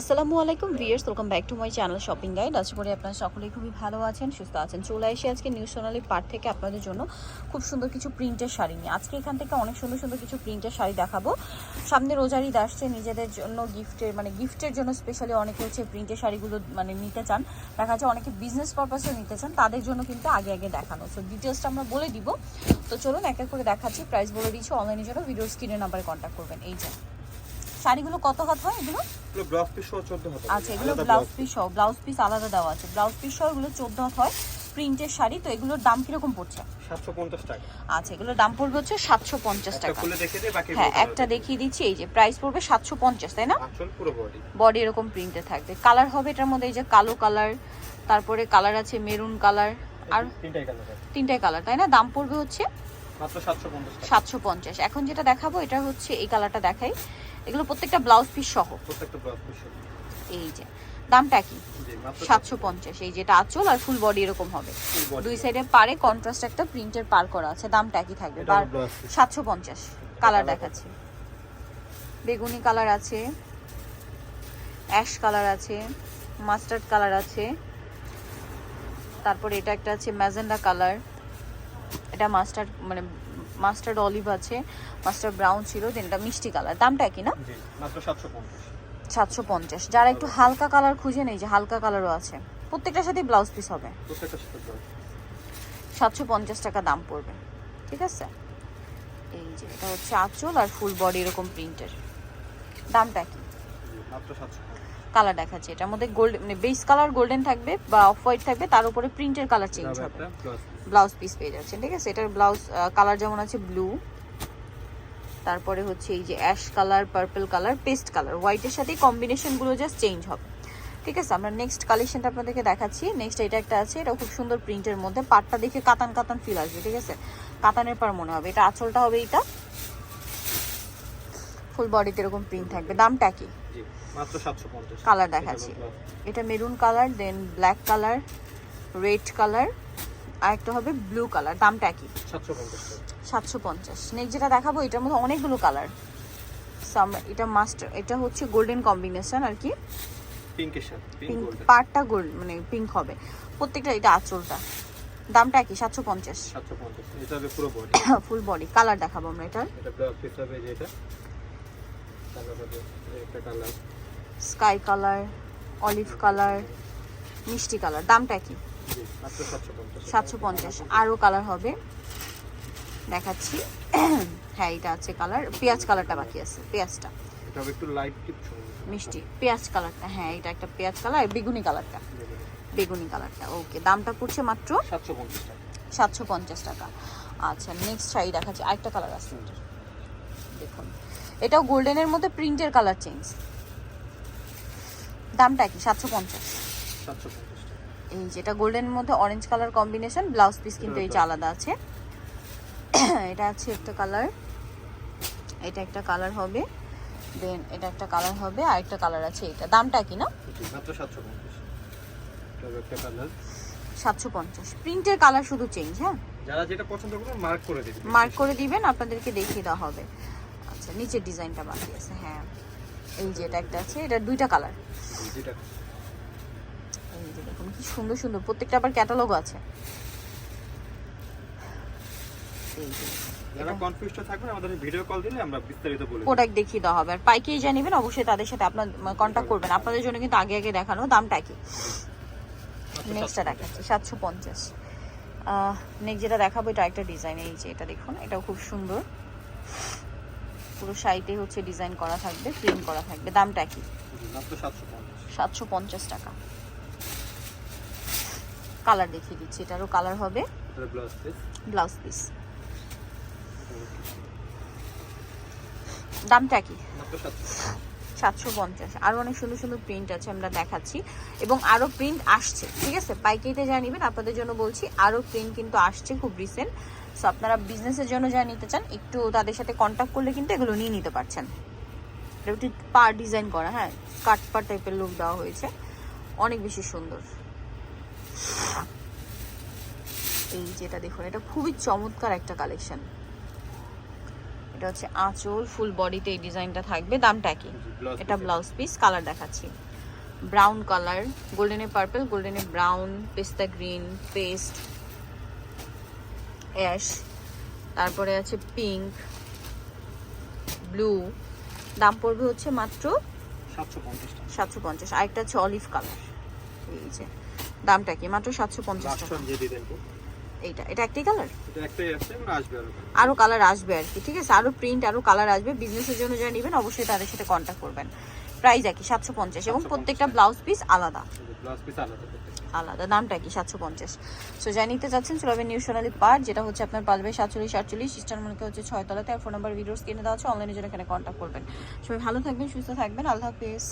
আসসালামু আলাইকুম viewers welcome back to my channel shopping guide আশা করি আপনারা সকলেই খুবই ভালো আছেন, সুস্থ আছেন। চলে এসে আজকে নিউ সোনালি পার্ট থেকে আপনাদের জন্য খুব সুন্দর কিছু প্রিন্টের শাড়ি নিয়ে। আজকে এখান থেকে অনেক সুন্দর সুন্দর কিছু প্রিন্টের শাড়ি দেখাবো। সামনে রোজার আসছে, নিজেদের জন্য গিফটের মানে গিফটের জন্য স্পেশালি অনেকে হচ্ছে প্রিন্টের শাড়িগুলো মানে নিতে চান। দেখা যাচ্ছে অনেকে বিজনেস পারপাসেও নিতে চান, তাদের জন্য কিন্তু আগে আগে দেখানো। সো ডিটেলসটা আমরা বলে দিব। তো চলুন এক এক করে দেখাচ্ছি প্রাইস বলে দিচ্ছি অনলাইনের জন্য ভিডিও স্ক্রিনের নাম্বারে কন্ট্যাক্ট করবেন। এই যে। শাড়িগুলো কত হাত হয় এগুলো? এগুলো ব্লাউজ পিস সহ 14 হাতে আচ্ছা এগুলো ব্লাউজ পিস সহ ব্লাউজ পিস আলাদা দেওয়া আছে। ব্লাউজ পিস সহ এগুলো চোদ্দ হাত হয় প্রিন্টের শাড়ি। তো এগুলোর দাম কীরকম পড়ছে? 750 টাকা। আচ্ছা এগুলোর দাম পড়বে হচ্ছে সাতশো পঞ্চাশ একটা টাকা। খুলে দেখিয়ে দিই বাকি হ্যাঁ একটা দেখিয়ে দিচ্ছি। এই যে প্রাইস পড়বে সাতশো পঞ্চাশ তাই না? পুরো বডি বডি এরকম প্রিন্টে থাকবে। কালার হবে এটার মধ্যে এই যে কালো কালার তারপরে কালার আছে মেরুন কালার আর তিনটাই কালার তিনটাই কালার তাই না? দাম পড়বে হচ্ছে মাত্র 750 সাতশো পঞ্চাশ। এখন যেটা দেখাবো এটা হচ্ছে এই কালারটা দেখাই। এগুলো প্রত্যেকটা ব্লাউজ পিস সহ। প্রত্যেকটা ব্লাউজ পিস সহ। এই যে দামটা কি? সাতশো পঞ্চাশ। এই যেটা আঁচল আর ফুল বডি এরকম হবে। দুই সাইডে পারে কন্ট্রাস্ট একটা প্রিন্টের পার করা আছে দামটা একই থাকবে? সাতশো পঞ্চাশ। কালার দেখাচ্ছি। বেগুনি কালার আছে অ্যাশ কালার আছে মাস্টার্ড কালার আছে। তারপরে এটা একটা আছে ম্যাজেন্ডা কালার এটা মাস্টার্ড মানে মাস্টার্ড অলিভ আছে মাস্টার্ড ব্রাউন ছিল দেন এটা মিষ্টি কালার। দামটা একই না? জি মাত্র 750 সাতশো পঞ্চাশ। যারা একটু হালকা কালার খুঁজে নেই যে হালকা কালারও আছে। প্রত্যেকটার সাথে ব্লাউজ পিস হবে। সাতশো পঞ্চাশ টাকা দাম পড়বে। ঠিক আছে? এই যে এটা হচ্ছে আঁচল আর ফুল বডি এরকম প্রিন্টের দামটা কি মাত্র 750 কালার দেখাচ্ছে। এটার মধ্যে গোল্ড মানে বেস কালার গোল্ডেন থাকবে বা অফ হোয়াইট থাকবে তার উপরে প্রিন্টের কালার চেঞ্জ হবে। ব্লাউজ পিস পেয়ে যাচ্ছেন ঠিক আছে? এটার ব্লাউজ কালার যেমন আছে ব্লু তারপরে হচ্ছে এই যে ash colour purple colour paste colour হোয়াইটের সাথে কম্বিনেশনগুলো জাস্ট চেঞ্জ হবে। ঠিক আছে? আমরা নেক্সট কালেকশনটা আপনাদেরকে দেখাচ্ছি। নেক্সট এটা একটা আছে এটা খুব সুন্দর প্রিন্টের মধ্যে। পাটটা দেখে কাতান কাতান ফিল আসবে ঠিক আছে? কাতানের পার মনে হবে। এটা আঁচলটা হবে এইটা। ফুল বডিতে এরকম প্রিন্ট থাকবে। দামটা কি? জি মাত্র 750 কালার দেখাচ্ছি। এটা maroon colour then black colour red colour আর একটা হবে ব্লু কালার দামটা কি 750 টাকা সাতশো পঞ্চাশ। নেক্সট যেটা দেখাবো এটার মধ্যে অনেকগুলো কালার এটা মাস্টার এটা হচ্ছে গোল্ডেন কম্বিনেশন আর কি। পিঙ্কের সাথে পিঙ্ক পার্টটা গোল্ড মানে পিঙ্ক হবে। প্রত্যেকটা এটা আঁচলটা। দামটা কি সাতশো পঞ্চাশ। 750 এটা হবে পুরো বডি ফুল বডি কালার দেখাবো আমরা এটার। এটা ব্লাউজ হবে যে এটা কালার হবে এই একটা colour sky colour, olive colour, মিষ্টি কালার। দামটা কি? জি মাত্র 750 সাতশো পঞ্চাশ। আরও কালার হবে। দেখাচ্ছি। হ্যাঁ এটা আছে কালার। পেঁয়াজ কালারটা বাকি আছে, পেঁয়াজটা। মিষ্টি। পেঁয়াজ কালারটা হ্যাঁ এটা একটা পেঁয়াজ কালার বেগুনি কালারটা। বেগুনি কালারটা, ওকে। দামটা পড়ছে মাত্র সাতশো পঞ্চাশ টাকা। আচ্ছা নেক্সট শাড়ি দেখাচ্ছি। আরেকটা কালার আছে। দেখুন। এটাও গোল্ডেনের মধ্যে প্রিন্টের কালার চেঞ্জ দামটা কি? সাতশো পঞ্চাশ। এই যেটা গোল্ডেনের মধ্যে orange colour combination blouse piece কিন্তু এই যে আলাদা আছে। এটা আছে একটা কালার এটা একটা কালার হবে। দেন এটা একটা কালার হবে আর একটা কালার আছে এটা। দামটা কি না? মাত্র 750 এটা হবে একটা কালার সাতশো পঞ্চাশ। প্রিন্টের কালার শুধু চেঞ্জ হ্যাঁ? যারা যেটা পছন্দ করবেন মার্ক করে দিবেন মার্ক করে দিবেন আপনাদেরকে দেখিয়ে দেওয়া হবে। আচ্ছা নিচের ডিজাইনটা বাকি আছে হ্যাঁ। এই যে এটা একটা আছে এটা দুইটা কালার। এই যে দেখুন কি সুন্দর সুন্দর। প্রত্যেকটা আবার ক্যাটালগ আছে। এই যে যারা কনফিউজড থাকবেন আমাদের ভিডিও কল দিলে আমরা বিস্তারিত বলে প্রোডাক্ট দেখিয়ে দেওয়া হবে। আর পাইকারি জানিবেন অবশ্যই তাদের সাথে আপনার কন্ট্যাক্ট করবেন। আপনাদের জন্য কিন্তু আগে আগে দেখানো দামটা কি নেক্সটটা দেখাচ্ছি সাতশো পঞ্চাশ। নেক্সট যেটা দেখাবো এটা একটা ডিজাইন এই যে এটা দেখুন এটাও খুব সুন্দর। পুরো সাইডে হচ্ছে ডিজাইন করা থাকবে প্রিন্ট করা থাকবে। দামটা কি? মাত্র 750 সাতশো পঞ্চাশ টাকা। কালার দেখিয়ে দিচ্ছি এটারও কালার হবে এটা ব্লাউজ পিস দামটা কি? মাত্র 750 সাতশো পঞ্চাশ। আরও অনেক সুন্দর সুন্দর প্রিন্ট আছে আমরা দেখাচ্ছি। এবং আরও প্রিন্ট আসছে ঠিক আছে? পাইকারিতে যা নেবেন আপনাদের জন্য বলছি আরও প্রিন্ট কিন্তু আসছে খুব রিসেন্ট সো আপনারা বিজনেসের জন্য যা নিতে চান একটু তাদের সাথে কন্ট্যাক্ট করলে কিন্তু এগুলো নিয়ে নিতে পারছেন। একটু পার ডিজাইন করা হ্যাঁ? কাট পার টাইপের লুক দেওয়া হয়েছে। অনেক বেশি সুন্দর। এই যেটা দেখুন এটা খুবই চমৎকার একটা কালেকশন এটা হচ্ছে আঁচল ফুল বডিতে এই ডিজাইনটা থাকবে। দামটা কি এটা ব্লাউজ পিস কালার দেখাচ্ছি। ব্রাউন কালার গোল্ডেনে পার্পল গোল্ডেনে ব্রাউন পেস্তা গ্রিন পেস্ট অ্যাশ তারপরে আছে পিঙ্ক ব্লু দাম পড়বে হচ্ছে মাত্র সাতশো পঞ্চাশ আরেকটা হচ্ছে অলিভ কালার। এই যে দামটা কি? মাত্র সাতশো পঞ্চাশ টাকা। এইটা এটা একটাই কালার? আরও কালার। আসবে আর কি ঠিক আছে? আরও প্রিন্ট আরও কালার আসবে। বিজনেসের জন্য যারা নেবেন অবশ্যই তাদের সাথে কন্ট্যাক্ট করবেন। প্রাইস একই সাতশো পঞ্চাশ। এবং প্রত্যেকটা ব্লাউজ পিস আলাদা। ব্লাউজ পিস আলাদা। আলাদা। দামটা কি? সাতশো পঞ্চাশ। সো যাই নিতে চাচ্ছেন চলবে নিউ সোনালি পার্ক যেটা হচ্ছে আপনার পাঁচ বাই সাতচল্লিশ, আটচল্লিশ ইস্টার মনে হচ্ছে ছয়তলাতে আর ফোন নাম্বার ভিডিওস কিনে দেওয়া আছে অনলাইনে জন্য এখানে কন্ট্যাক্ট করবেন। সবাই ভালো থাকবেন, সুস্থ থাকবেন। আল্লাহ হাফিজ।